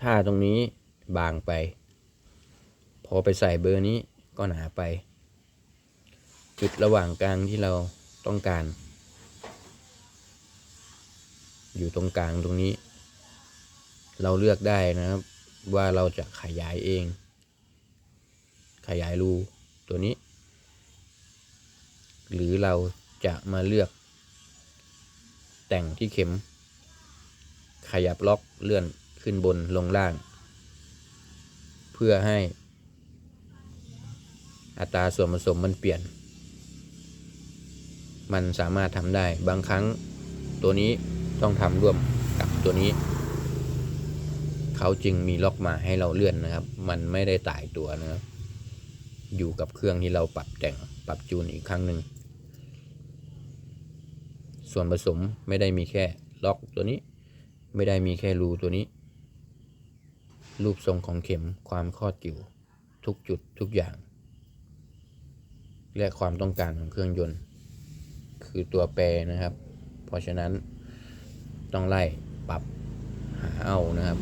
ถ้าตรงนี้บางไป พอไปใส่เบอร์นี้ก็หนาไป จุดระหว่างกลางที่เราต้องการ อยู่ตรงกลางตรงนี้ เราเลือกได้นะครับ ว่าเราจะขยายเอง ขยายรูตัวนี้ หรือเราจะมาเลือกแต่งที่เข็ม ขยับล็อกเลื่อน ขึ้นบนลงล่าง เพื่อให้อัตราส่วนผสมมันเปลี่ยน มันสามารถทำได้บางครั้งตัวนี้ต้องทำร่วมกับตัวนี้ เขาจึงมีล็อกมาให้เราเลื่อนนะครับ มันไม่ได้ตายตัวนะครับอยู่กับเครื่องที่เราปรับแต่งปรับจูนอีกครั้งหนึ่ง ส่วนผสมไม่ได้มีแค่ล็อกตัวนี้ ไม่ได้มีแค่รูตัวนี้ รูปทรงของเข็มความคอดกิ่วทุกจุดทุกอย่าง และความต้องการของเครื่องยนต์ คือตัวแปรนะครับ เพราะฉะนั้นต้องไล่ปรับหาเอานะครับ